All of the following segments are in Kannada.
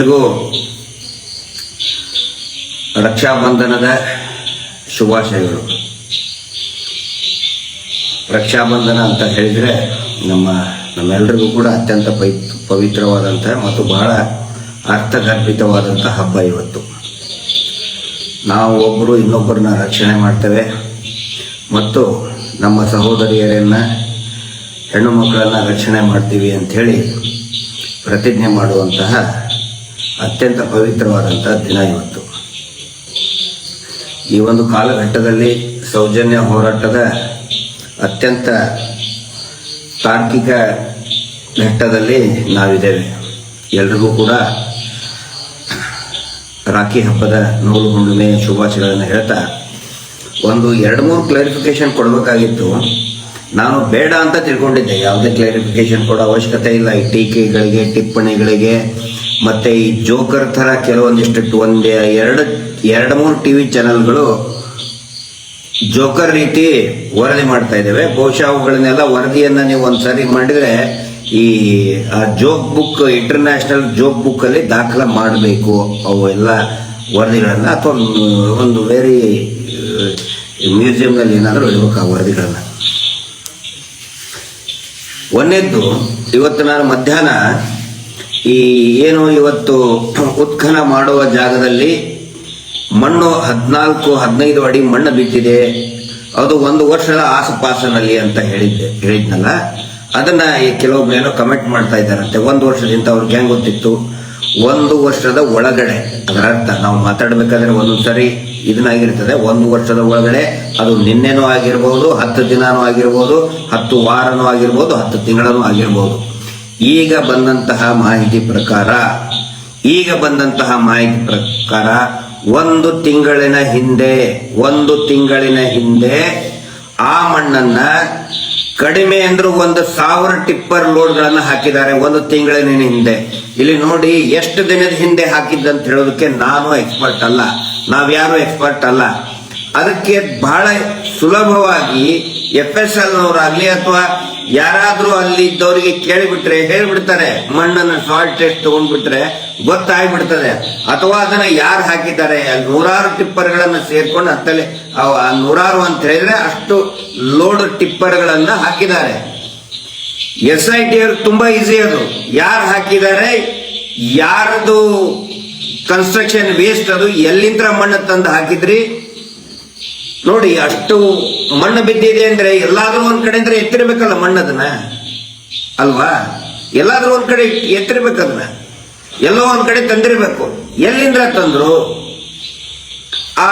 ಎಲ್ಲರಿಗೂ ರಕ್ಷಾಬಂಧನದ ಶುಭಾಶಯಗಳು. ರಕ್ಷಾಬಂಧನ ಅಂತ ಹೇಳಿದರೆ ನಮ್ಮ ನಮ್ಮೆಲ್ಲರಿಗೂ ಕೂಡ ಅತ್ಯಂತ ಪೈ ಪವಿತ್ರವಾದಂಥ ಮತ್ತು ಬಹಳ ಅರ್ಥಗರ್ಭಿತವಾದಂಥ ಹಬ್ಬ ಇವತ್ತು. ನಾವು ಒಬ್ಬರು ಇನ್ನೊಬ್ಬರನ್ನ ರಕ್ಷಣೆ ಮಾಡ್ತೇವೆ ಮತ್ತು ನಮ್ಮ ಸಹೋದರಿಯರನ್ನ, ಹೆಣ್ಣು ಮಕ್ಕಳನ್ನ ರಕ್ಷಣೆ ಮಾಡ್ತೀವಿ ಅಂಥೇಳಿ ಪ್ರತಿಜ್ಞೆ ಮಾಡುವಂತಹ ಅತ್ಯಂತ ಪವಿತ್ರವಾದಂಥ ದಿನ ಇವತ್ತು. ಈ ಒಂದು ಕಾಲಘಟ್ಟದಲ್ಲಿ ಸೌಜನ್ಯ ಹೋರಾಟದ ಅತ್ಯಂತ ತಾರ್ಕಿಕ ಘಟ್ಟದಲ್ಲಿ ನಾವಿದ್ದೇವೆ. ಎಲ್ರಿಗೂ ಕೂಡ ರಾಖಿ ಹಬ್ಬದ ನೂಲು ಹುಣ್ಣಿಮೆ ಶುಭಾಶಯಗಳನ್ನು ಹೇಳ್ತಾ, ಒಂದು ಎರಡು ಮೂರು ಕ್ಲಾರಿಫಿಕೇಶನ್ ಕೊಡಬೇಕಾಗಿತ್ತು. ನಾನು ಬೇಡ ಅಂತ ತಿಳ್ಕೊಂಡಿದ್ದೆ. ಯಾವುದೇ ಕ್ಲಾರಿಫಿಕೇಶನ್ ಕೊಡೋ ಅವಶ್ಯಕತೆ ಇಲ್ಲ. ಈ ಟೀಕೆಗಳಿಗೆ, ಟಿಪ್ಪಣಿಗಳಿಗೆ ಮತ್ತೆ ಈ ಜೋಕರ್ ಥರ ಕೆಲವೊಂದಿಷ್ಟು ಒಂದೇ ಎರಡು ಎರಡು ಮೂರು ಟಿ ವಿ ಚಾನೆಲ್ಗಳು ಜೋಕರ್ ರೀತಿ ವರದಿ ಮಾಡ್ತಾ ಇದ್ದೇವೆ. ಬಹುಶಃ ಅವುಗಳನ್ನೆಲ್ಲ ವರದಿಯನ್ನು ನೀವು ಒಂದ್ಸರಿ ಮಾಡಿದ್ರೆ ಈ joke book, international joke book ಅಲ್ಲಿ ದಾಖಲೆ ಮಾಡಬೇಕು ಅವು ಎಲ್ಲ ವರದಿಗಳನ್ನ, ಅಥವಾ ಒಂದು ವೇರಿ ಮ್ಯೂಸಿಯಂನಲ್ಲಿ ಏನಾದರೂ ಇಡಬೇಕು ಆ ವರದಿಗಳನ್ನ. ಒಂದೇದ್ದು, ಇವತ್ತು ನಾನು ಮಧ್ಯಾಹ್ನ ಈ ಏನು ಇವತ್ತು ಉತ್ಖನ ಮಾಡುವ ಜಾಗದಲ್ಲಿ ಮಣ್ಣು ಹದಿನಾಲ್ಕು, ಹದಿನೈದು ಅಡಿ ಮಣ್ಣು ಬಿದ್ದಿದೆ. ಅದು ಒಂದು ವರ್ಷದ ಆಸುಪಾಸಿನಲ್ಲಿ ಅಂತ ಹೇಳಿದ್ದೆ, ಹೇಳಿದ್ನಲ್ಲ. ಅದನ್ನ ಈ ಕೆಲವೊಬ್ರು ಏನೋ ಕಮೆಂಟ್ ಮಾಡ್ತಾ ಇದ್ದಾರಂತೆ. ಒಂದು ವರ್ಷದಿಂದ ಅವ್ರಿಗೆ ಹೆಂಗ್ ಗೊತ್ತಿತ್ತು ಒಂದು ವರ್ಷದ ಒಳಗಡೆ, ಅದರ ಅರ್ಥ, ನಾವು ಮಾತಾಡಬೇಕಾದ್ರೆ ಒಂದೊಂದು ಸರಿ ಇದನ್ನಾಗಿರ್ತದೆ. ಒಂದು ವರ್ಷದ ಒಳಗಡೆ ಅದು ನಿನ್ನೆನೂ ಆಗಿರ್ಬೋದು, ಹತ್ತು ದಿನಾನೂ ಆಗಿರ್ಬೋದು, ಹತ್ತು ವಾರನೂ ಆಗಿರ್ಬೋದು, ಹತ್ತು ತಿಂಗಳನೂ ಆಗಿರ್ಬೋದು. ಈಗ ಬಂದಂತಹ ಮಾಹಿತಿ ಪ್ರಕಾರ, ಈಗ ಬಂದಂತಹ ಮಾಹಿತಿ ಪ್ರಕಾರ ಒಂದು ತಿಂಗಳಿನ ಹಿಂದೆ, ಒಂದು ತಿಂಗಳಿನ ಹಿಂದೆ ಆ ಮಣ್ಣನ್ನ ಕಡಿಮೆ ಅಂದ್ರೂ ಒಂದು ಸಾವಿರ ಟಿಪ್ಪರ್ ಲೋಡ್ಗಳನ್ನು ಹಾಕಿದ್ದಾರೆ ಒಂದು ತಿಂಗಳಿನ ಹಿಂದೆ. ಇಲ್ಲಿ ನೋಡಿ ಎಷ್ಟು ದಿನದ ಹಿಂದೆ ಹಾಕಿದ್ದಂತ ಹೇಳೋದಕ್ಕೆ ನಾನು ಎಕ್ಸ್ಪರ್ಟ್ ಅಲ್ಲ. ನಾವ್ಯಾರು ಎಕ್ಸ್ಪರ್ಟ್ ಅಲ್ಲ. ಅದಕ್ಕೆ ಬಹಳ ಸುಲಭವಾಗಿ ಎಫ್ ಎಸ್ ಎಲ್ ನವರಾಗ್ಲಿ ಅಥವಾ ಯಾರಾದ್ರೂ ಅಲ್ಲಿ ಇದ್ದವರಿಗೆ ಕೇಳಿಬಿಟ್ರೆ ಹೇಳ್ಬಿಡ್ತಾರೆ. ಮಣ್ಣನ್ನು ಸಾಲ್ಟ್ ಟೆಸ್ಟ್ ತಗೊಂಡ್ಬಿಟ್ರೆ ಗೊತ್ತಾಗ್ಬಿಡ್ತದೆ. ಅಥವಾ ಅದನ್ನ ಯಾರು ಹಾಕಿದ್ದಾರೆ? ನೂರಾರು ಟಿಪ್ಪರ್ಗಳನ್ನು ಸೇರ್ಕೊಂಡು ಹತ್ತಲೆ ನೂರಾರು ಅಂತ ಹೇಳಿದ್ರೆ ಅಷ್ಟು ಲೋಡ್ ಟಿಪ್ಪರ್ಗಳನ್ನ ಹಾಕಿದ್ದಾರೆ. ಎಸ್ ಐ ಟಿ ಅವ್ರು ತುಂಬಾ ಈಸಿ ಅದು. ಯಾರು ಹಾಕಿದ್ದಾರೆ? ಯಾರದು ಕನ್ಸ್ಟ್ರಕ್ಷನ್ ವೇಸ್ಟ್ ಅದು? ಎಲ್ಲಿಂದ ಮಣ್ಣು ತಂದು ಹಾಕಿದ್ರಿ? ನೋಡಿ, ಅಷ್ಟು ಮಣ್ಣು ಬಿದ್ದಿದೆ ಅಂದ್ರೆ ಎಲ್ಲಾದ್ರೂ ಒಂದ್ ಕಡೆ ಅಂದ್ರೆ ಎತ್ತಿರ್ಬೇಕಲ್ಲ ಮಣ್ಣದನ್ನ? ಅಲ್ವಾ? ಎಲ್ಲಾದ್ರೂ ಒಂದ್ ಕಡೆ ಎತ್ತಿರ್ಬೇಕದನ್ನ ಎಲ್ಲೋ ಒಂದ್ ಕಡೆ ತಂದಿರ್ಬೇಕು. ಎಲ್ಲಿಂದ ತಂದ್ರು? ಆ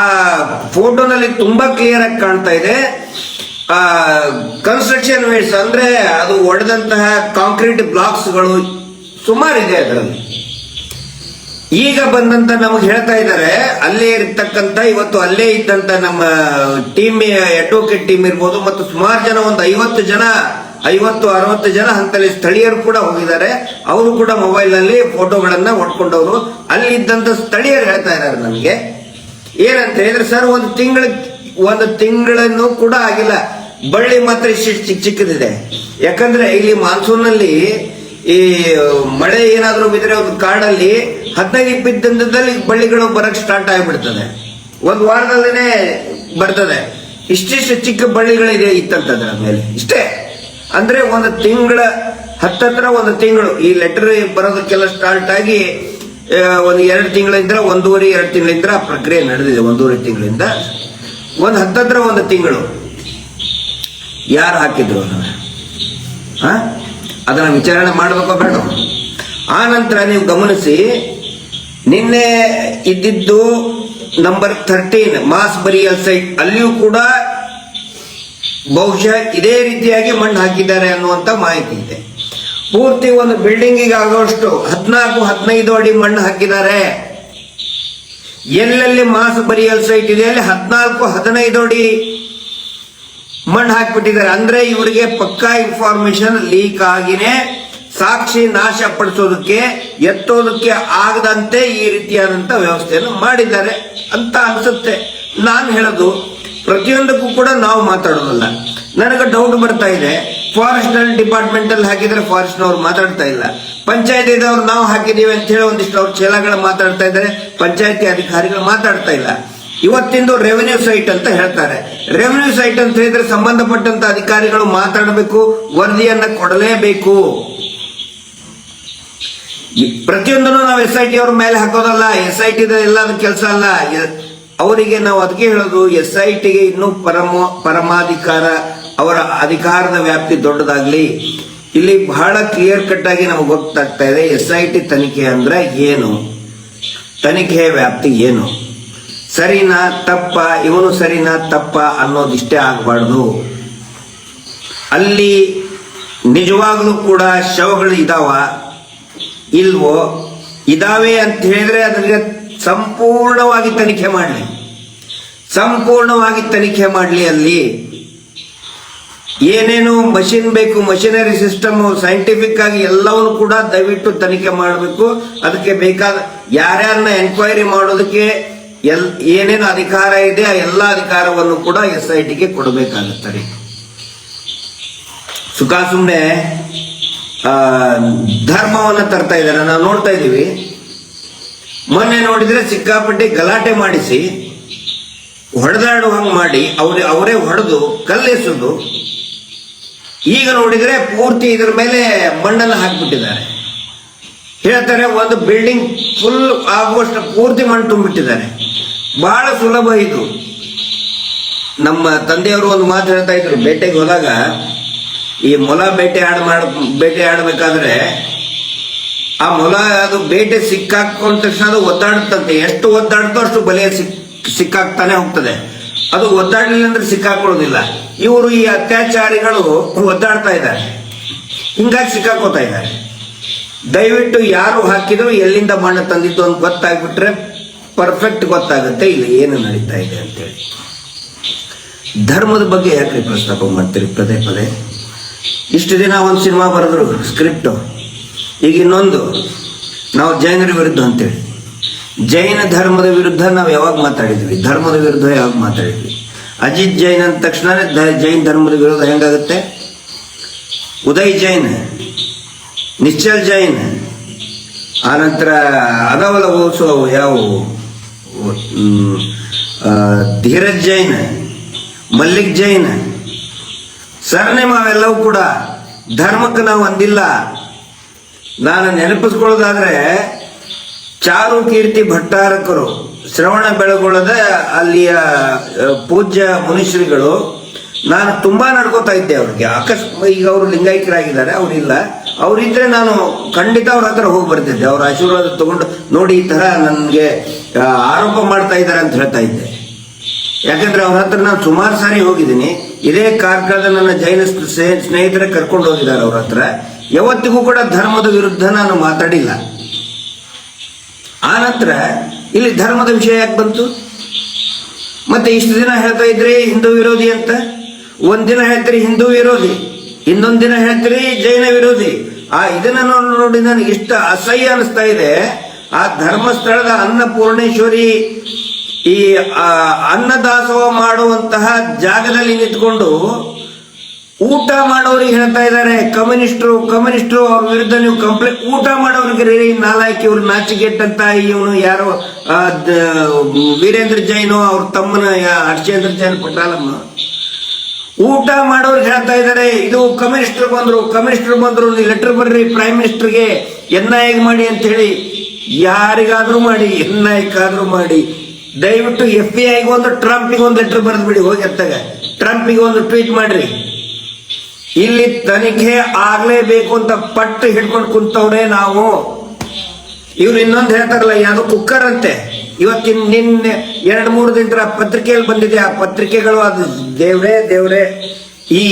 ಫೋಟೋನಲ್ಲಿ ತುಂಬಾ ಕ್ಲಿಯರ್ ಆಗಿ ಕಾಣ್ತಾ ಇದೆ. ಆ ಕನ್ಸ್ಟ್ರಕ್ಷನ್ ವೇಟ್ಸ್ ಅಂದ್ರೆ ಅದು ಒಡೆದಂತಹ ಕಾಂಕ್ರೀಟ್ ಬ್ಲಾಕ್ಸ್ಗಳು ಸುಮಾರಿದೆ ಅದರಲ್ಲಿ. ಈಗ ಬಂದಂತ ನಮಗೆ ಹೇಳ್ತಾ ಇದ್ದಾರೆ, ಅಲ್ಲೇ ಇರ್ತಕ್ಕಂತ ಇವತ್ತು ಅಲ್ಲೇ ಇದ್ದಂತ ನಮ್ಮ ಟೀಮ್ ಅಡ್ವೊಕೇಟ್ ಟೀಮ್ ಇರ್ಬೋದು, ಮತ್ತು ಸುಮಾರು ಜನ, ಒಂದು ಐವತ್ತು ಜನ, ಐವತ್ತು, ಅರವತ್ತು ಜನ ಅಂತಲ್ಲಿ ಸ್ಥಳೀಯರು ಕೂಡ ಹೋಗಿದ್ದಾರೆ. ಅವರು ಕೂಡ ಮೊಬೈಲ್ನಲ್ಲಿ ಫೋಟೋಗಳನ್ನ ಹೊಡ್ಕೊಂಡವರು. ಅಲ್ಲಿ ಇದ್ದಂತ ಸ್ಥಳೀಯರು ಹೇಳ್ತಾ ಇದ್ದಾರೆ ನನಗೆ ಏನಂತ ಹೇಳಿದ್ರೆ, ಸರ್, ಒಂದು ತಿಂಗಳ, ಒಂದು ತಿಂಗಳನ್ನು ಕೂಡ ಆಗಿಲ್ಲ. ಬಳ್ಳಿ ಮಾತ್ರ ಇಷ್ಟು ಚಿಕ್ಕ ಚಿಕ್ಕದಿದೆ. ಯಾಕಂದ್ರೆ ಇಲ್ಲಿ ಮಾನ್ಸೂನ್ನಲ್ಲಿ ಈ ಮಳೆ ಏನಾದರೂ ಬಿದ್ದರೆ ಒಂದು ಕಾಡಲ್ಲಿ ಹದಿನೈದು, ಇಪ್ಪತ್ತು ದಿನದಲ್ಲಿ ಬಳ್ಳಿಗಳು ಬರಕ್ ಸ್ಟಾರ್ಟ್ ಆಗಿಬಿಡ್ತದೆ. ಒಂದು ವಾರದಲ್ಲೇ ಬರ್ತದೆ. ಇಷ್ಟಿಷ್ಟು ಚಿಕ್ಕ ಬಳ್ಳಿಗಳಿದೆ ಇತ್ತಂತದ್ರ ಮೇಲೆ ಇಷ್ಟೇ. ಅಂದ್ರೆ ಒಂದು ತಿಂಗಳ, ಹತ್ತತ್ರ ಒಂದು ತಿಂಗಳು. ಈ ಲೆಟರ್ ಬರೋದಕ್ಕೆಲ್ಲ ಸ್ಟಾರ್ಟ್ ಆಗಿ ಒಂದು ಎರಡು ತಿಂಗಳಿಂದ, ಒಂದೂವರೆ, ಎರಡು ತಿಂಗಳಿಂದ ಆ ಪ್ರಕ್ರಿಯೆ ನಡೆದಿದೆ. ಒಂದೂವರೆ ತಿಂಗಳಿಂದ. ಒಂದು ಹತ್ತತ್ರ ಒಂದು ತಿಂಗಳು. ಯಾರು ಹಾಕಿದ್ರು ಆ? ಅದನ್ನ ವಿಚಾರಣೆ ಮಾಡಬೇಕೋ ಬೇಡ. ಆ ನಂತರ ನೀವು ಗಮನಿಸಿ, ನಿನ್ನೆ ಇದ್ದಿದ್ದು number thirteen mass burial site ಅಲ್ಲಿಯೂ ಕೂಡ ಬಹುಶಃ ಇದೇ ರೀತಿಯಾಗಿ ಮಣ್ಣು ಹಾಕಿದ್ದಾರೆ ಅನ್ನುವಂತ ಮಾಹಿತಿ ಇದೆ. ಪೂರ್ತಿ ಒಂದು ಬಿಲ್ಡಿಂಗಿಗೆ ಆಗೋಷ್ಟು ಹದಿನಾಲ್ಕು, ಹದಿನೈದು ಅಡಿ ಮಣ್ಣು ಹಾಕಿದ್ದಾರೆ. ಎಲ್ಲೆಲ್ಲಿ ಮಾಸ್ ಬರಿಯಲ್ ಸೈಟ್ ಇದೆ ಅಲ್ಲಿ ಹದಿನಾಲ್ಕು, ಹದಿನೈದು ಅಡಿ ಮಣ್ಣು ಹಾಕಿಬಿಟ್ಟಿದ್ದಾರೆ. ಅಂದ್ರೆ ಇವರಿಗೆ ಪಕ್ಕಾ ಇನ್ಫಾರ್ಮೇಶನ್ ಲೀಕ್ ಆಗಿನೇ ಸಾಕ್ಷಿ ನಾಶ ಪಡಿಸೋದಕ್ಕೆ, ಎತ್ತೋದಕ್ಕೆ ಆಗದಂತೆ ಈ ರೀತಿಯಾದಂತ ವ್ಯವಸ್ಥೆಯನ್ನು ಮಾಡಿದ್ದಾರೆ ಅಂತ ಅನ್ಸುತ್ತೆ. ನಾನು ಹೇಳೋದು, ಪ್ರತಿಯೊಂದಕ್ಕೂ ಕೂಡ ನಾವು ಮಾತಾಡೋದಲ್ಲ. ನನಗೆ ಡೌಟ್ ಬರ್ತಾ ಇದೆ. ಫಾರೆಸ್ಟ್ ಡಿಪಾರ್ಟ್ಮೆಂಟ್ ಅಲ್ಲಿ ಹಾಕಿದ್ರೆ ಫಾರೆಸ್ಟ್ ನವರು ಮಾತಾಡ್ತಾ ಇಲ್ಲ. ಪಂಚಾಯತ್ ಇದ್ದವ್ರು ನಾವು ಹಾಕಿದೀವಿ ಅಂತ ಹೇಳಿ ಒಂದಿಷ್ಟು ಅವ್ರ ಚೇಲಗಳು ಮಾತಾಡ್ತಾ ಇದ್ದಾರೆ. ಪಂಚಾಯತಿ ಅಧಿಕಾರಿಗಳು ಮಾತಾಡ್ತಾ ಇಲ್ಲ. ಇವತ್ತಿಂದು ರೆವೆನ್ಯೂ ಸೈಟ್ ಅಂತ ಹೇಳ್ತಾರೆ. ರೆವೆನ್ಯೂ ಸೈಟ್ ಅಂತ ಹೇಳಿದ್ರೆ ಸಂಬಂಧಪಟ್ಟಂತ ಅಧಿಕಾರಿಗಳು ಮಾತಾಡಬೇಕು, ವರದಿಯನ್ನ ಕೊಡಲೇಬೇಕು. ಪ್ರತಿಯೊಂದನ್ನು ನಾವು ಎಸ್ ಐ ಟಿ ಅವ್ರ ಮೇಲೆ ಹಾಕೋದಲ್ಲ ಎಸ್ ಐ ಟಿ ಎಲ್ಲ ಕೆಲಸ ಅಲ್ಲ. ಅವರಿಗೆ ನಾವು ಅದಕ್ಕೆ ಹೇಳೋದು ಎಸ್ ಐ ಟಿಗೆ ಇನ್ನೂ ಪರಮ, ಪರಮಾಧಿಕಾರ, ಅವರ ಅಧಿಕಾರದ ವ್ಯಾಪ್ತಿ ದೊಡ್ಡದಾಗ್ಲಿ. ಇಲ್ಲಿ ಬಹಳ ಕ್ಲಿಯರ್ ಕಟ್ ಆಗಿ ನಮ್ಗೆ ಗೊತ್ತಾಗ್ತಾ ಇದೆ ಎಸ್ ಐ ಟಿ ತನಿಖೆ ಅಂದ್ರೆ ಏನು? ತನಿಖೆಯ ವ್ಯಾಪ್ತಿ ಏನು? ಸರಿನಾ ತಪ್ಪ, ಇವನು ಸರಿನಾ ತಪ್ಪ ಅನ್ನೋದಿಷ್ಟೇ ಆಗಬಾರ್ದು. ಅಲ್ಲಿ ನಿಜವಾಗ್ಲೂ ಕೂಡ ಶವಗಳು ಇದಾವ? ಇಲ್ವೋ? ಇದಾವೆ ಅಂತ ಹೇಳಿದ್ರೆ ಅದಕ್ಕೆ ಸಂಪೂರ್ಣವಾಗಿ ತನಿಖೆ ಮಾಡಲಿ. ಸಂಪೂರ್ಣವಾಗಿ ತನಿಖೆ ಮಾಡಲಿ ಅಲ್ಲಿ. ಏನೇನು ಮಷಿನ್ ಬೇಕು, ಮಷಿನರಿ ಸಿಸ್ಟಮ್ ಸೈಂಟಿಫಿಕ್ ಆಗಿ ಎಲ್ಲವನ್ನು ಕೂಡ ದಯವಿಟ್ಟು ತನಿಖೆ ಮಾಡಬೇಕು. ಅದಕ್ಕೆ ಬೇಕಾದ ಯಾರ್ಯಾರನ್ನ ಎನ್ಕ್ವೈರಿ ಮಾಡೋದಕ್ಕೆ ಎಲ್, ಏನೇನು ಅಧಿಕಾರ ಇದೆ, ಆ ಎಲ್ಲ ಅಧಿಕಾರವನ್ನು ಕೂಡ ಎಸ್ ಐ ಟಿಗೆ ಕೊಡಬೇಕಾಗುತ್ತದೆ. ಸುಖ ಸುಮ್ಮನೆ ಧರ್ಮವನ್ನು ತರ್ತಾ ಇದ್ದಾರೆ. ನಾವು ನೋಡ್ತಾ ಇದ್ದೀವಿ. ಮೊನ್ನೆ ನೋಡಿದ್ರೆ ಸಿಕ್ಕಾಪಟ್ಟೆ ಗಲಾಟೆ ಮಾಡಿಸಿ ಹೊಡೆದಾಡುವ ಹಾಗೆ ಮಾಡಿ, ಅವ್ರ, ಅವರೇ ಹೊಡೆದು, ಕಲ್ಲೆಸೋದು, ಈಗ ನೋಡಿದ್ರೆ ಪೂರ್ತಿ ಇದ್ರ ಮೇಲೆ ಮಣ್ಣನ್ನು ಹಾಕಿಬಿಟ್ಟಿದ್ದಾರೆ. ಹೇಳ್ತಾರೆ ಒಂದು ಬಿಲ್ಡಿಂಗ್ ಫುಲ್ ಆಗುವಷ್ಟು ಪೂರ್ತಿ ಮಣ್ಣು ತುಂಬಿಟ್ಟಿದ್ದಾರೆ. ಬಹಳ ಸುಲಭ ಇದು. ನಮ್ಮ ತಂದೆಯವರು ಒಂದು ಮಾತು ಹೇಳ್ತಾ ಇದ್ರು ಬೇಟೆಗೆ ಹೋದಾಗ, ಈ ಮೊಲ ಬೇಟೆ ಆಡ ಮಾಡ, ಬೇಟೆ ಆಡಬೇಕಾದ್ರೆ ಆ ಮೊಲ ಅದು ಬೇಟೆ ಸಿಕ್ಕಾಕೊಂಡ ತಕ್ಷಣ ಅದು ಒದ್ದಾಡುತ್ತಂತೆ. ಎಷ್ಟು ಒದ್ದಾಡುತ್ತೋ ಅಷ್ಟು ಬಲೆ ಸಿಕ್, ಸಿಕ್ಕಾಕ್ತಾನೆ ಹೋಗ್ತದೆ. ಅದು ಒದ್ದಾಡಲಿಲ್ಲ ಅಂದ್ರೆ ಸಿಕ್ಕಾಕೊಳ್ಳೋದಿಲ್ಲ. ಇವರು ಈ ಅತ್ಯಾಚಾರಿಗಳು ಒದ್ದಾಡ್ತಾ ಇದ್ದಾರೆ. ಹಿಂಗಾಗಿ ಸಿಕ್ಕಾಕೋತಾ ಇದ್ದಾರೆ. ದಯವಿಟ್ಟು ಯಾರು ಹಾಕಿದ್ರು ಎಲ್ಲಿಂದ ಮಣ್ಣು ತಂದಿದ್ದು ಅಂತ ಗೊತ್ತಾಗ್ಬಿಟ್ರೆ ಪರ್ಫೆಕ್ಟ್ ಗೊತ್ತಾಗುತ್ತೆ, ಇಲ್ಲಿ ಏನು ನಡೀತಾ ಇದೆ ಅಂತೇಳಿ. ಧರ್ಮದ ಬಗ್ಗೆ ಯಾಕೆ ಪ್ರಸ್ತಾಪ ಮಾಡ್ತೀರಿ? ಪದೇ ಪದೇ. ಇಷ್ಟು ದಿನ ಒಂದು ಸಿನಿಮಾ ಬರೆದ್ರು ಸ್ಕ್ರಿಪ್ಟು ಈಗ ಇನ್ನೊಂದು, ನಾವು ಜೈನರ ವಿರುದ್ಧ ಅಂತೇಳಿ. ಜೈನ ಧರ್ಮದ ವಿರುದ್ಧ ನಾವು ಯಾವಾಗ ಮಾತಾಡಿದ್ವಿ? ಧರ್ಮದ ವಿರುದ್ಧ ಯಾವಾಗ ಮಾತಾಡಿದ್ವಿ? ಅಜಿತ್ ಜೈನ್ ಅಂದ ತಕ್ಷಣ ಜೈನ್ ಧರ್ಮದ ವಿರೋಧ ಹೆಂಗಾಗುತ್ತೆ? ಉದಯ್ ಜೈನ್, ನಿಶ್ಚಲ್ ಜೈನ್ ಆನಂತರ ಅದಾವಲ್ಲ ಓಸು ಯಾವುವು ಧೀರಜ್ ಜೈನ್, ಮಲ್ಲಿಕ್ ಜೈನ್ ಸರ್ನೇಮ್ ಅವೆಲ್ಲವೂ ಕೂಡ ಧರ್ಮಕ್ಕೆ ನಾವು ಅಂದಿಲ್ಲ. ನಾನು ನೆನಪಿಸ್ಕೊಳ್ಳೋದಾದ್ರೆ, ಚಾರು ಕೀರ್ತಿ ಭಟ್ಟಾರಕರು, ಶ್ರವಣ ಬೆಳಗೊಳದ ಅಲ್ಲಿಯ ಪೂಜ್ಯ ಮುನಿಶ್ರೀಗಳು, ನಾನು ತುಂಬಾ ನಡ್ಕೋತಾ ಇದ್ದೆ ಅವ್ರಿಗೆ. ಅಕಸ್ಮಾತ್ ಈಗ ಅವರು ಲಿಂಗಾಯಕರಾಗಿದ್ದಾರೆ, ಅವರಿಲ್ಲ. ಅವರಿದ್ರೆ ನಾನು ಖಂಡಿತ ಅವ್ರ ಹತ್ರ ಹೋಗಿ ಬರ್ತಿದ್ದೆ. ಅವ್ರ ಆಶೀರ್ವಾದ ತಗೊಂಡು ನೋಡಿ ಈ ತರ ನನಗೆ ಆರೋಪ ಮಾಡ್ತಾ ಇದ್ದಾರೆ ಅಂತ ಹೇಳ್ತಾ ಇದ್ದೆ. ಯಾಕಂದ್ರೆ ಅವ್ರ ಹತ್ರ ನಾನು ಸುಮಾರು ಸಾರಿ ಹೋಗಿದ್ದೀನಿ. ಇದೇ ಕಾರ್ಕಳದ ನನ್ನ ಜೈನ ಸ್ನೇಹಿತರ ಕರ್ಕೊಂಡು ಹೋಗಿದ್ದಾರೆ ಅವ್ರ ಹತ್ರ. ಯಾವತ್ತಿಗೂ ಕೂಡ ಧರ್ಮದ ವಿರುದ್ಧ ನಾನು ಮಾತಾಡಿಲ್ಲ. ಆ ನಂತರ ಇಲ್ಲಿ ಧರ್ಮದ ವಿಷಯ ಯಾಕೆ ಬಂತು? ಮತ್ತೆ ಇಷ್ಟು ದಿನ ಹೇಳ್ತಾ ಇದ್ರೆ ಹಿಂದೂ ವಿರೋಧಿ ಅಂತ? ಒಂದಿನ ಹೇಳ್ತಾರೆ ಹಿಂದೂ ವಿರೋಧಿ. ಇನ್ನೊಂದ್ ದಿನ ಹೇಳ್ತೀರಿ, ಜೈನ ವಿರೋಧಿ. ಆ ಇದನ್ನ ನೋಡಿ ನನಗೆ ಇಷ್ಟ ಅಸಹ್ಯ ಅನಿಸ್ತಾ ಇದೆ. ಆ ಧರ್ಮಸ್ಥಳದ ಅನ್ನಪೂರ್ಣೇಶ್ವರಿ ಈ ಅನ್ನದಾಸೋ ಅನ್ನದಾಸೋಹ ಮಾಡುವಂತಹ ಜಾಗದಲ್ಲಿ ನಿಂತ್ಕೊಂಡು ಊಟ ಮಾಡೋರಿಗೆ ಹೇಳ್ತಾ ಇದ್ದಾರೆ. ಕಮ್ಯುನಿಸ್ಟ್ರು ಕಮ್ಯುನಿಸ್ಟ್ರು ಅವ್ರ ವಿರುದ್ಧ ನೀವು ಕಂಪ್ಲೇಂಟ್ ಊಟ ಮಾಡೋರಿಗೆ ರೀ ನಾಲ್ಕು ಇವ್ರು ನಾಚಿಕೆಟ್ ಅಂತ ಇವನು ಯಾರೋ ವೀರೇಂದ್ರ ಜೈನು ಅವ್ರ ತಮ್ಮನ ಹರ್ಷೇಂದ್ರ ಜೈನ್ ಪಟಾಲಮ್ಮ ಊಟ ಮಾಡೋರು ಹೇಳ್ತಾ ಇದ್ದಾರೆ, ಇದು ಕಮಿಷನರ್ ಬಂದ್ರು ಕಮಿಷನರ್ ಬಂದ್ರು ಲೆಟರ್ ಬರ್ರಿ ಪ್ರೈಮ್ ಮಿನಿಸ್ಟರ್ಗೆ, ಎನ್ ಐ ಮಾಡಿ ಅಂತ ಹೇಳಿ ಯಾರಿಗಾದ್ರೂ ಮಾಡಿ, ಎನ್ ಐಗಾದ್ರೂ ಮಾಡಿ. ದಯವಿಟ್ಟು ಎಫ್ ಬಿ ಐಗೆ ಒಂದು, ಟ್ರಂಪಿಗೆ ಒಂದು ಲೆಟರ್ ಬರೆದ್ಬಿಡಿ, ಹೋಗಿ ಅತ್ತಾಗ ಟ್ರಂಪಿಗೆ ಒಂದು ಟ್ವೀಟ್ ಮಾಡ್ರಿ. ಇಲ್ಲಿ ತನಿಖೆ ಆಗ್ಲೇಬೇಕು ಅಂತ ಪಟ್ಟು ಹಿಡ್ಕೊಂಡು ಕುಂತವ್ರೆ ನಾವು. ಇವ್ರು ಇನ್ನೊಂದು ಹೇಳ್ತಾರಲ್ಲ ಯಾವುದು ಕುಕ್ಕರ್ ಅಂತೆ. ಇವತ್ತಿನ ನಿನ್ನೆ ಎರಡು ಮೂರು ದಿನದ ಪತ್ರಿಕೆಯಲ್ಲಿ ಬಂದಿದೆ. ಆ ಪತ್ರಿಕೆಗಳು ಅದು ದೇವ್ರೇ ದೇವ್ರೇ ಈ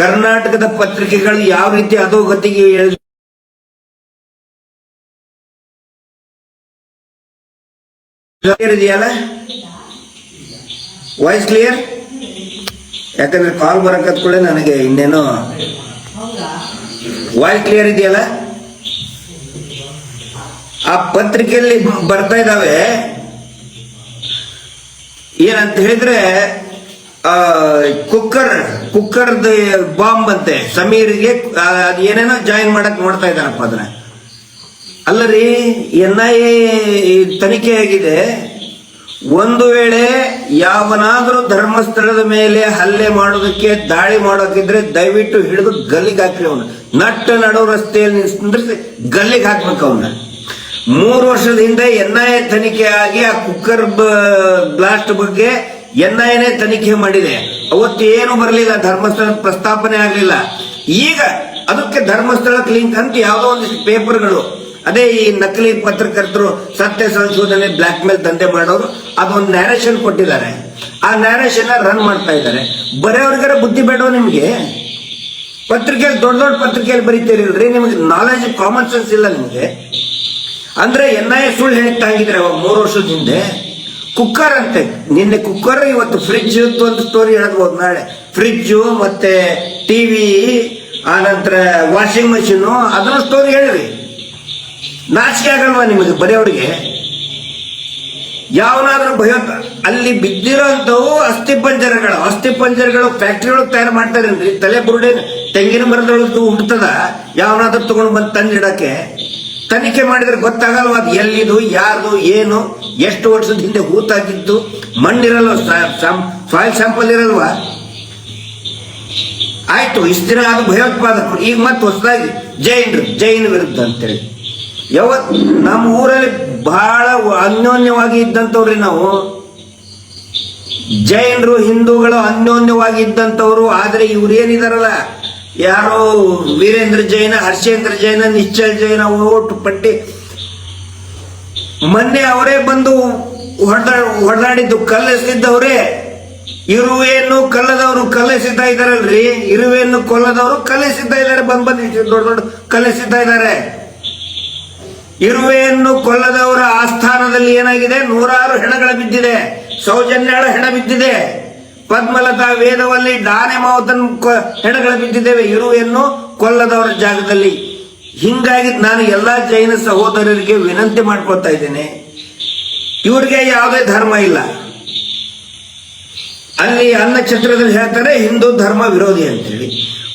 ಕರ್ನಾಟಕದ ಪತ್ರಿಕೆಗಳು ಯಾವ ರೀತಿ ಅಧೋಗತಿಗೆ ಗತಿಗೆ ಇದೆಯಲ್ಲ? ವಾಯ್ಸ್ ಕ್ಲಿಯರ್ ಯಾಕಂದ್ರೆ ಕಾಲ್ ಬರಕತ್ ಕೂಡ ನನಗೆ ಇನ್ನೇನು ವಾಯ್ಸ್ ಕ್ಲಿಯರ್ ಇದೆಯಲ್ಲ? ಆ ಪತ್ರಿಕೆಯಲ್ಲಿ ಬರ್ತಾ ಇದ್ದಾವೆ. ಏನಂತ ಹೇಳಿದ್ರೆ ಕುಕ್ಕರ್, ಕುಕ್ಕರ್ದ ಬಾಂಬ್ ಅಂತೆ. ಸಮೀರ್ಗೆ ಅದು ಅದ್ ಏನೇನೋ ಜಾಯಿನ್ ಮಾಡಕ್ ನೋಡ್ತಾ ಇದ್ದಾನಪ್ಪ ಅದನ್ನ. ಅಲ್ಲರಿ, ಎನ್ ಐ ಎ ತನಿಖೆ ಆಗಿದೆ. ಒಂದು ವೇಳೆ ಯಾವನಾದರೂ ಧರ್ಮಸ್ಥಳದ ಮೇಲೆ ಹಲ್ಲೆ ಮಾಡೋದಕ್ಕೆ ದಾಳಿ ಮಾಡೋಕಿದ್ರೆ ದಯವಿಟ್ಟು ಹಿಡಿದು ಗಲ್ಲಿಗೆ ಹಾಕ್ರಿ ಅವನು. ನಟ್ಟ ನಡು ರಸ್ತೆಯಲ್ಲಿ ನಿಂದ್ರಿಸಿ ಗಲ್ಲಿಗೆ ಹಾಕ್ಬೇಕು ಅವನ್ನ ಮೂರು ವರ್ಷದ ಹಿಂದೆ ಎನ್ ಐ ಎ ತನಿಖೆ ಆಗಿ ಆ ಕುಕ್ಕರ್ ಬ್ಲಾಸ್ಟ್ ಬಗ್ಗೆ ಎನ್ ಐ ಎ ತನಿಖೆ ಮಾಡಿದೆ. ಅವತ್ತು ಏನು ಬರಲಿಲ್ಲ, ಧರ್ಮಸ್ಥಳ ಪ್ರಸ್ತಾಪನೆ ಆಗಲಿಲ್ಲ. ಈಗ ಅದಕ್ಕೆ ಧರ್ಮಸ್ಥಳ ಲಿಂಕ್ ಅಂತ ಯಾವುದೋ ಒಂದಿಷ್ಟು ಪೇಪರ್ಗಳು. ಅದೇ ಈ ನಕಲಿ ಪತ್ರಕರ್ತರು ಸತ್ಯ ಸಂಶೋಧನೆ ಬ್ಲಾಕ್ ಮೇಲ್ ದಂಧೆ ಮಾಡೋರು, ಅದೊಂದು ನ್ಯಾರೇಷನ್ ಕೊಟ್ಟಿದ್ದಾರೆ. ಆ ನ್ಯಾರೇಷನ್ ರನ್ ಮಾಡ್ತಾ ಇದ್ದಾರೆ. ಬರೆಯವ್ರಿಗಾರ ಬುದ್ಧಿ ಬೇಡವ ನಿಮಗೆ? ಪತ್ರಿಕೆಯಲ್ಲಿ ದೊಡ್ಡ ದೊಡ್ಡ ಪತ್ರಿಕೆಯಲ್ಲಿ ಬರೀತೀರಿಲ್ರಿ? ನಿಮ್ಗೆ ನಾಲೆಜ್ ಕಾಮನ್ ಸೆನ್ಸ್ ಇಲ್ಲ ನಿಮ್ಗೆ. ಅಂದ್ರೆ ಎನ್ ಐ ಸುಳ್ಳು ಹೇಳ್ತಾ ಅವಾಗ ಮೂರು ವರ್ಷದ ಹಿಂದೆ, ಕುಕ್ಕರ್ ಅಂತ. ನಿನ್ನೆ ಕುಕ್ಕರ್ ಇವತ್ತು ಫ್ರಿಡ್ಜ್ ಒಂದು ಸ್ಟೋರಿ ಹೇಳ್ಬೋದು ನಾಳೆ. ಫ್ರಿಡ್ಜ್ ಮತ್ತೆ ಟಿವಿ ಆ ನಂತರ ವಾಷಿಂಗ್ ಮಷೀನ್ ಅದನ್ನ ಸ್ಟೋರಿ ಹೇಳ್ರಿ ನಾಚಿಕೆ ಆಗಲ್ವಾ ನಿಮಗೆ ಬರೆಯೋರಿಗೆ ಯಾವನಾದ್ರೂ ಭಯ, ಅಲ್ಲಿ ಬಿದ್ದಿರೋಂಥವು ಅಸ್ಥಿ ಪಂಜರಗಳು. ಅಸ್ಥಿ ಪಂಜರಗಳು ಫ್ಯಾಕ್ಟ್ರಿ ಒಳಗೆ ತಯಾರು ಮಾಡ್ತಾರೇನ್ರಿ ತಲೆ ಬುರುಡೆ ತೆಂಗಿನ ಮರದೊಳಗೆ ಹುಡ್ತದ ಯಾವನಾದ್ರೂ ತಗೊಂಡು ಬಂದು ತಂದಿಡಕ್ಕೆ ತನಿಖೆ ಮಾಡಿದ್ರೆ ಗೊತ್ತಾಗಲ್ವ ಅದು ಎಲ್ಲಿದು, ಯಾರ್ದು, ಏನು, ಎಷ್ಟು ವರ್ಷದ ಹಿಂದೆ ಹೂತಾಗಿದ್ದು ಮಣ್ಣಿರಲ್ವ ಸಾಯಿಲ್ ಸ್ಯಾಂಪಲ್ ಇರಲ್ವಾ? ಆಯ್ತು, ಇಷ್ಟು ದಿನ ಅದು ಭಯೋತ್ಪಾದಕರು. ಈಗ ಮತ್ತೆ ಹೊಸದಾಗಿ ಜೈನರು ಜೈನ ವಿರುದ್ಧ ಅಂತೇಳಿ. ಯಾವತ್ ನಮ್ಮ ಊರಲ್ಲಿ ಬಹಳ ಅನ್ಯೋನ್ಯವಾಗಿ ಇದ್ದಂಥವ್ರಿ ನಾವು. ಜೈನರು ಹಿಂದೂಗಳು ಅನ್ಯೋನ್ಯವಾಗಿ ಇದ್ದಂಥವ್ರು, ಆದರೆ ಇವ್ರು ಏನಿದಾರಲ್ಲ? ಯಾರೋ ವೀರೇಂದ್ರ ಜೈನ, ಹರ್ಷೇಂದ್ರ ಜೈನ, ನಿಶ್ಚಲ್ ಜೈನ, ಓಟು ಪಟ್ಟಿ. ಮೊನ್ನೆ ಅವರೇ ಬಂದು ಹೊಡೆದ, ಹೊಡೆದಾಡಿದ್ದು, ಕಲ್ಲೆಸೆದಿದ್ದವರೇ. ಇರುವೆಯನ್ನು ಕಲ್ಲದವರು ಕಲ್ಲೆಸಿದ್ದ ಇದಾರಲ್ರಿ ಇರುವೆಯನ್ನು ಕೊಲ್ಲದವರು ಕಲ್ಲೆಸಿದ್ದ ಇದ್ದಾರೆ. ಬಂದ್ ಬಂದ್ ದೊಡ್ಡ ದೊಡ್ಡ ಕಲ್ಲೆಸಿದ್ದ ಇದ್ದಾರೆ. ಇರುವೆಯನ್ನು ಕೊಲ್ಲದವರ ಆಸ್ಥಾನದಲ್ಲಿ ಏನಾಗಿದೆ? ನೂರಾರು ಹೆಣಗಳ ಬಿದ್ದಿದೆ. ಸೌಜನ್ಯಗಳ ಹೆಣ ಬಿದ್ದಿದೆ. ಪದ್ಮಲತಾ ವೇದವಲ್ಲಿ ಡಾನೆ ಮಾವತನ್ ಕೊ- ಹೆಣಗಳು ಬಿದ್ದಿದ್ದೇವೆ. ಇರುವೆಯನ್ನು ಕೊಲ್ಲದವರ ಜಾಗದಲ್ಲಿ. ಹಿಂಗಾಗಿ ನಾನು ಎಲ್ಲಾ ಜೈನ ಸಹೋದರರಿಗೆ ವಿನಂತಿ ಮಾಡ್ಕೊಳ್ತಾ ಇದ್ದೇನೆ. ಇವರಿಗೆ ಯಾವುದೇ ಧರ್ಮ ಇಲ್ಲ. ಅಲ್ಲಿ ಅನ್ನ ಛತ್ರದಲ್ಲಿ ಹೇಳ್ತಾರೆ, ಹಿಂದೂ ಧರ್ಮ ವಿರೋಧಿ ಅಂತೇಳಿ.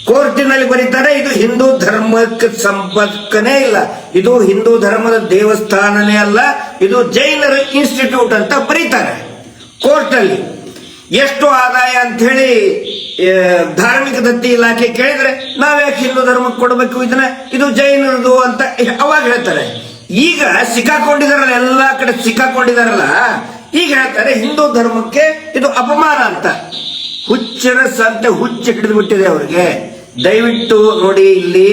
ಕೋರ್ಟಿನಲ್ಲಿ ಬರೀತಾರೆ, ಇದು ಹಿಂದೂ ಧರ್ಮಕ್ಕೆ ಸಂಪರ್ಕನೇ ಇಲ್ಲ. ಇದು ಹಿಂದೂ ಧರ್ಮದ ದೇವಸ್ಥಾನನೇ ಅಲ್ಲ, ಇದು ಜೈನರ ಇನ್ಸ್ಟಿಟ್ಯೂಟ್ ಅಂತ ಬರೀತಾರೆ. ಕೋರ್ಟಲ್ಲಿ ಎಷ್ಟು ಆದಾಯ ಅಂತ ಹೇಳಿ ಧಾರ್ಮಿಕ ದತ್ತಿ ಇಲಾಖೆ ಕೇಳಿದ್ರೆ, ನಾವ್ಯಾಕೆ ಹಿಂದೂ ಧರ್ಮಕ್ಕೆ ಕೊಡಬೇಕು ಇದನ್ನ? ಇದು ಜೈನರದು ಅಂತ ಅವಾಗ ಹೇಳ್ತಾರೆ. ಈಗ ಸಿಕ್ಕಾಕೊಂಡಿದಾರಲ್ಲ, ಎಲ್ಲಾ ಕಡೆ ಸಿಕ್ಕಾಕೊಂಡಿದಾರಲ್ಲ, ಈಗ ಹೇಳ್ತಾರೆ ಹಿಂದೂ ಧರ್ಮಕ್ಕೆ ಇದು ಅಪಮಾನ ಅಂತ. ಹುಚ್ಚರ ಸಂತೆ ಹುಚ್ಚು ಹಿಡಿದು ಬಿಟ್ಟಿದೆ ಅವರಿಗೆ. ದಯವಿಟ್ಟು ನೋಡಿ ಇಲ್ಲಿ,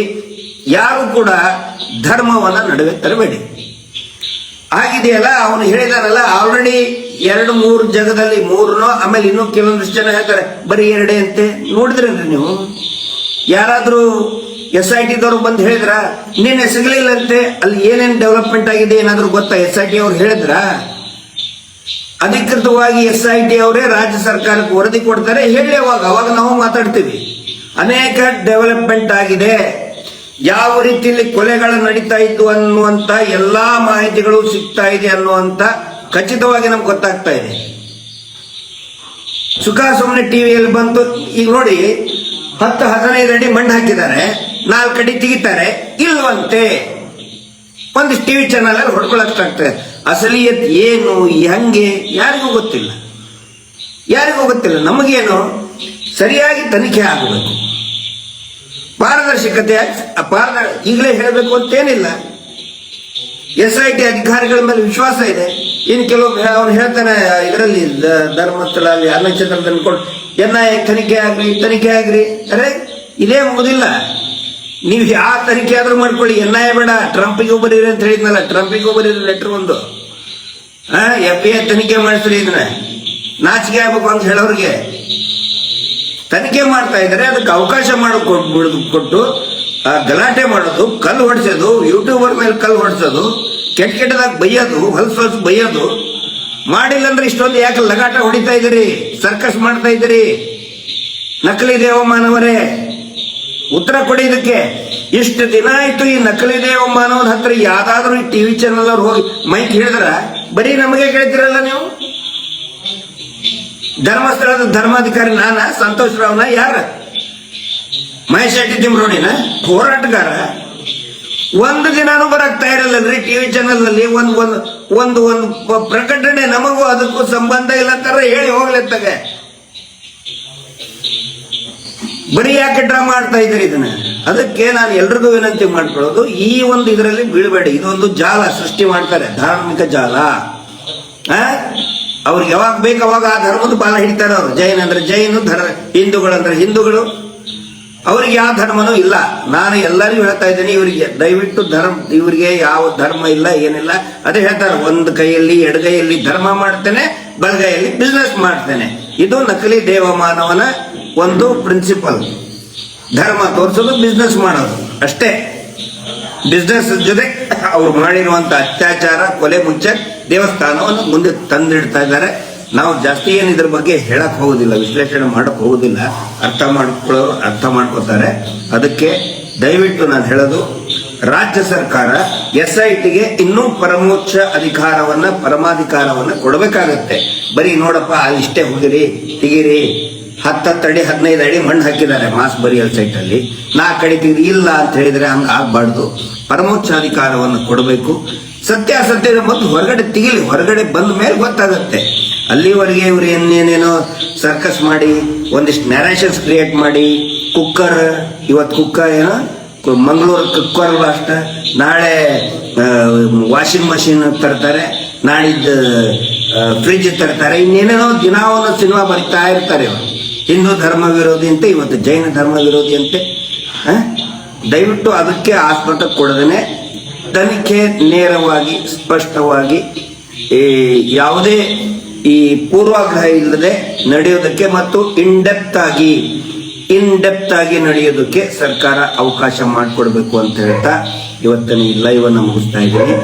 ಯಾರು ಕೂಡ ಧರ್ಮವನ್ನ ನಡುವೆ ತರಬೇಡಿ ಆಗಿದೆಯಲ್ಲ, ಅವನು ಹೇಳಿದಾರಲ್ಲ ಆಲ್ರೆಡಿ ಎರಡು ಮೂರು ಜಗದಲ್ಲಿ ಮೂರನೋ ಆಮೇಲೆ ಇನ್ನೂ ಕೆಲವೊಂದಿಷ್ಟು ಜನ ಹೇಳ್ತಾರೆ, ಬರೀ ಎರಡೇ ಅಂತೆ. ನೋಡಿದ್ರೇನ್ರಿ ನೀವು? ಯಾರಾದರೂ ಎಸ್ ಐ ಟಿದವರು ಬಂದು ಹೇಳಿದ್ರ ನಿನ್ನೆ ಸಿಗಲಿಲ್ಲಂತೆ ಅಲ್ಲಿ ಏನೇನು ಡೆವಲಪ್ಮೆಂಟ್ ಆಗಿದೆ, ಏನಾದರೂ ಗೊತ್ತಾ? ಎಸ್ ಐ ಟಿ ಅವ್ರು ಹೇಳಿದ್ರ? ಅಧಿಕೃತವಾಗಿ ಎಸ್ ಐ ಟಿ ಅವರೇ ರಾಜ್ಯ ಸರ್ಕಾರಕ್ಕೆ ವರದಿ ಕೊಡ್ತಾರೆ. ಹೇಳಿ ಅವಾಗ ಅವಾಗ ನಾವು ಮಾತಾಡ್ತೀವಿ. ಅನೇಕ ಡೆವಲಪ್ಮೆಂಟ್ ಆಗಿದೆ. ಯಾವ ರೀತಿಯಲ್ಲಿ ಕೊಲೆಗಳು ನಡೀತಾ ಇದ್ದು ಅನ್ನುವಂತ ಎಲ್ಲಾ ಮಾಹಿತಿಗಳು ಸಿಗ್ತಾ ಇದೆ ಅನ್ನುವಂತ ಖಚಿತವಾಗಿ ನಮ್ಗೆ ಗೊತ್ತಾಗ್ತಾ ಇದೆ. ಸುಖ ಸುಮ್ಮನೆ ಟಿವಿಯಲ್ಲಿ ಬಂತು, ಈಗ ನೋಡಿ, ಹತ್ತು, ಹದಿನೈದು ಅಡಿ ಮಣ್ಣು ಹಾಕಿದ್ದಾರೆ, ನಾಲ್ಕು ಅಡಿ ತೆಗಿತಾರೆ, ಇಲ್ವಂತೆ. ಒಂದಿಷ್ಟು ಟಿವಿ ಚಾನಲ್ ಅಲ್ಲಿ ಹೊಡ್ಕೊಳಕ್ಕಾಗ್ತದೆ. ಅಸಲಿಯತ್ ಏನು, ಹೆಂಗೆ, ಯಾರಿಗೂ ಗೊತ್ತಿಲ್ಲ. ಯಾರಿಗೂ ಗೊತ್ತಿಲ್ಲ, ನಮಗೇನು ಸರಿಯಾಗಿ ತನಿಖೆ ಆಗಬೇಕು. ಪಾರದರ್ಶಕತೆ ಪಾರದ ಈಗಲೇ ಹೇಳಬೇಕು ಅಂತೇನಿಲ್ಲ. ಎಸ್ ಐ ಟಿ ಅಧಿಕಾರಿಗಳ ಮೇಲೆ ವಿಶ್ವಾಸ ಇದೆ. ಇನ್ನು ಕೆಲವೊಬ್ಬ ಅವ್ರು ಹೇಳ್ತಾನೆ ಇದರಲ್ಲಿ ಧರ್ಮಸ್ಥಳ ಅಲ್ಲಿ ಅನ್ನಕ್ಷೇತ್ರ ಕೊಟ್ಟು ಎನ್ ಐ ತನಿಖೆ ಆಗ್ರಿ ತನಿಖೆ ಆಗ್ರಿ ಅರೆ ಇದೇ ಮುಗುದಿಲ್ಲ. ನೀವು ಯಾವ ತನಿಖೆ ಆದ್ರೂ ಮಾಡ್ಕೊಳ್ಳಿ. ಎನ್ ಐ ಬೇಡ, ಟ್ರಂಪಿಗೆ ಬರೀರಿ ಅಂತ ಹೇಳಿದ್ನಲ್ಲ, ಟ್ರಂಪಿಗೆ ಬರೀರಿ ಲೆಟರ್ ಒಂದು. ಎಫ್ ಐ ತನಿಖೆ ಮಾಡಿಸ್ರಿ ಇದನ್ನ. ನಾಚಿಕೆ ಆಗ್ಬೇಕು ಅಂತ ಹೇಳೋರಿಗೆ. ತನಿಖೆ ಮಾಡ್ತಾ ಇದ್ರೆ ಅದಕ್ಕೆ ಅವಕಾಶ ಮಾಡಿಕೊಟ್ಟು ಕೊಟ್ಟು ಗಲಾಟೆ ಮಾಡೋದು, ಕಲ್ಲು ಹೊಡಿಸೋದು, ಯೂಟ್ಯೂಬರ್ ಮೇಲೆ ಕಲ್ಲು ಹೊಡಿಸೋದು. ಕೆಟ್ಟ ಕೆಟ್ಟದಾಗ ಬೈಯೋದು, ಹೊಲಸು ಹೊಲಸು ಬೈಯೋದು. ಮಾಡಿಲ್ಲ ಅಂದ್ರೆ ಇಷ್ಟೊಂದು ಯಾಕೆ ಲಗಾಟ ಹೊಡಿತಾ ಇದ್ರಿ ಸರ್ಕಸ್ ಮಾಡ್ತಾ ಇದ್ರಿ ನಕಲಿ ದೇವಮಾನವರೇ, ಉತ್ತರ ಕೊಡಿ ಇದಕ್ಕೆ. ಇಷ್ಟು ದಿನ ಆಯ್ತು ಈ ನಕಲಿ ದೇವಮಾನವನ ಹತ್ರ ಯಾವ್ದಾದ್ರು ಈ ಟಿವಿ ಚಾನಲ್ ಅವ್ರು ಹೋಗಿ ಮೈಕ್ ಹೇಳಿದ್ರ ಬರೀ ನಮಗೆ ಕೇಳ್ತಿರಲ್ಲ ನೀವು? ಧರ್ಮಸ್ಥಳದ ಧರ್ಮಾಧಿಕಾರಿ ನಾನ, ಸಂತೋಷ್ ರಾವ್ನ ಯಾರ? ಮಹೇಶ್ ಶೆಟ್ಟಿ ತಿಮ್ರೋಡಿನ ಹೋರಾಟಗಾರ? ಒಂದು ದಿನಾನು ಬರಕ್ತಾ ತಯಾರಿಲ್ಲಲ್ರಿ ಟಿವಿ ಚಾನಲ್ನಲ್ಲಿ ಒಂದ್ ಒಂದು ಒಂದು ಒಂದು ಪ್ರಕಟಣೆ ನಮಗೂ ಅದಕ್ಕೂ ಸಂಬಂಧ ಇಲ್ಲ ಅಂತಾರ ಹೇಳಿ ಹೋಗ್ಲೆತ್ತಾಗೆ ಬರೀ ಯಾಕೆ ಡ್ರಾ ಮಾಡ್ತಾ ಇದ್ರಿ ಇದನ್ನ? ಅದಕ್ಕೆ ನಾನು ಎಲ್ರಿಗೂ ವಿನಂತಿ ಮಾಡ್ಕೊಳ್ಳೋದು, ಈ ಒಂದು ಇದರಲ್ಲಿ ಬೀಳ್ಬೇಡಿ. ಇದೊಂದು ಜಾಲ ಸೃಷ್ಟಿ ಮಾಡ್ತಾರೆ, ಧಾರ್ಮಿಕ ಜಾಲ? ಅವ್ರಿಗೆ ಯಾವಾಗ ಬೇಕು ಅವಾಗ ಆ ಧರ್ಮದ ಬಾಲ ಹಿಡಿತಾರೆ ಅವರು. ಜೈನ್ ಅಂದ್ರೆ ಜೈನು, ಧರ್ಮ ಹಿಂದೂಗಳಂದ್ರೆ ಹಿಂದೂಗಳು. ಅವ್ರಿಗೆ ಯಾವ ಧರ್ಮನೂ ಇಲ್ಲ. ನಾನು ಎಲ್ಲರಿಗೂ ಹೇಳ್ತಾ ಇದ್ದೀನಿ, ಇವರಿಗೆ ದಯವಿಟ್ಟು ಧರ್ಮ, ಇವರಿಗೆ ಯಾವ ಧರ್ಮ ಇಲ್ಲ, ಏನಿಲ್ಲ. ಅದೇ ಹೇಳ್ತಾರೆ, ಒಂದು ಕೈಯಲ್ಲಿ ಎಡಗೈಯಲ್ಲಿ ಧರ್ಮ ಮಾಡ್ತೇನೆ ಬಲಗೈಯಲ್ಲಿ ಬಿಸ್ನೆಸ್ ಮಾಡ್ತೇನೆ. ಇದು ನಕಲಿ ದೇವಮಾನವನ ಒಂದು ಪ್ರಿನ್ಸಿಪಲ್ ಧರ್ಮ ತೋರಿಸೋದು ಬಿಸ್ನೆಸ್ ಮಾಡೋದು. ಅಷ್ಟೇ. ಬಿಸ್ನೆಸ್ ಜೊತೆ ಅವ್ರು ಮಾಡಿರುವಂತ ಅತ್ಯಾಚಾರ, ಕೊಲೆ, ಮುಂಚೆ ದೇವಸ್ಥಾನವನ್ನು ಮುಂದೆ ತಂದಿಡ್ತಾ ಇದ್ದಾರೆ. ನಾವು ಜಾಸ್ತಿ ಏನು ಇದ್ರ ಬಗ್ಗೆ ಹೇಳಕ್ ಹೋಗುದಿಲ್ಲ, ವಿಶ್ಲೇಷಣೆ ಮಾಡಕ್ ಹೋಗುದಿಲ್ಲ. ಅರ್ಥ ಮಾಡ್ಕೊಳ್ಳೋರು ಅರ್ಥ ಮಾಡ್ಕೋತಾರೆ. ಅದಕ್ಕೆ ದಯವಿಟ್ಟು ನಾನು ಹೇಳೋದು, ರಾಜ್ಯ ಸರ್ಕಾರ ಎಸ್ ಐ ಟಿಗೆ ಇನ್ನೂ ಪರಮೋಚ್ಚ ಅಧಿಕಾರವನ್ನ, ಪರಮಾಧಿಕಾರವನ್ನ ಕೊಡಬೇಕಾಗತ್ತೆ. ಬರೀ ನೋಡಪ್ಪ ಅಲ್ಲಿ ಇಷ್ಟೇ ಹೋಗಿರಿ, ತೆಗೀರಿ. ಹತ್ತಡಿ ಹದಿನೈದು ಅಡಿ ಮಣ್ಣು ಹಾಕಿದ್ದಾರೆ ಮಾಸ್ ಬರಿಯಲ್ ಸೈಟ್ ಅಲ್ಲಿ ನಾಲ್ಕು ಅಡಿ ಇಲ್ಲ ಅಂತ ಹೇಳಿದ್ರೆ ಹಂಗ ಆಗ್ಬಾರ್ದು. ಪರಮೋಚ್ಚಾಧಿಕಾರವನ್ನು ಕೊಡಬೇಕು. ಸತ್ಯಾಸತ್ಯದ ಮತ್ತು ಹೊರಗಡೆ ತೆಗಿಲಿ, ಹೊರಗಡೆ ಬಂದ ಮೇಲೆ ಗೊತ್ತಾಗುತ್ತೆ. ಅಲ್ಲಿವರೆಗೆ ಇವ್ರು ಏನೇನೇನೋ ಸರ್ಕಸ್ ಮಾಡಿ, ಒಂದಿಷ್ಟು ನ್ಯಾರೇಷನ್ಸ್ ಕ್ರಿಯೇಟ್ ಮಾಡಿ ಕುಕ್ಕರ್ ಇವತ್ತು ಕುಕ್ಕರ್ ಏನೋ, ಮಂಗಳೂರು ಕುಕ್ಕರ್ ಅಷ್ಟ? ನಾಳೆ ವಾಷಿಂಗ್ ಮಷಿನ್ ತರ್ತಾರೆ, ನಾಳಿದ್ದು ಫ್ರಿಜ್ ತರ್ತಾರೆ, ಇನ್ನೇನೇನೋ ದಿನ ಒಂದು ಸಿನಿಮಾ ಬರಿತಾ ಇರ್ತಾರೆ ಇವರು. ಹಿಂದೂ ಧರ್ಮ ವಿರೋಧಿ ಅಂತೆ, ಇವತ್ತು ಜೈನ ಧರ್ಮ ವಿರೋಧಿ ಅಂತೆ? ದಯವಿಟ್ಟು ಅದಕ್ಕೆ ಆಸ್ಪದ ಕೊಡದೇನೆ ತನಿಖೆ ನೇರವಾಗಿ, ಸ್ಪಷ್ಟವಾಗಿ ಯಾವುದೇ ಈ ಪೂರ್ವಾಗ್ರಹ ಇಲ್ಲದೆ ನಡೆಯೋದಕ್ಕೆ ಮತ್ತು ಇನ್ಡೆಪ್ತ್ ಆಗಿ ಇನ್ಡೆಪ್ತ್ ಆಗಿ ನಡೆಯೋದಕ್ಕೆ ಸರ್ಕಾರ ಅವಕಾಶ ಮಾಡಿಕೊಡ್ಬೇಕು ಅಂತ ಹೇಳ್ತಾ ಇವತ್ತಿನ ಈ ಲೈವ್ ಅನ್ನು ಮುಗಿಸ್ತಾ ಇದ್ದೀನಿ.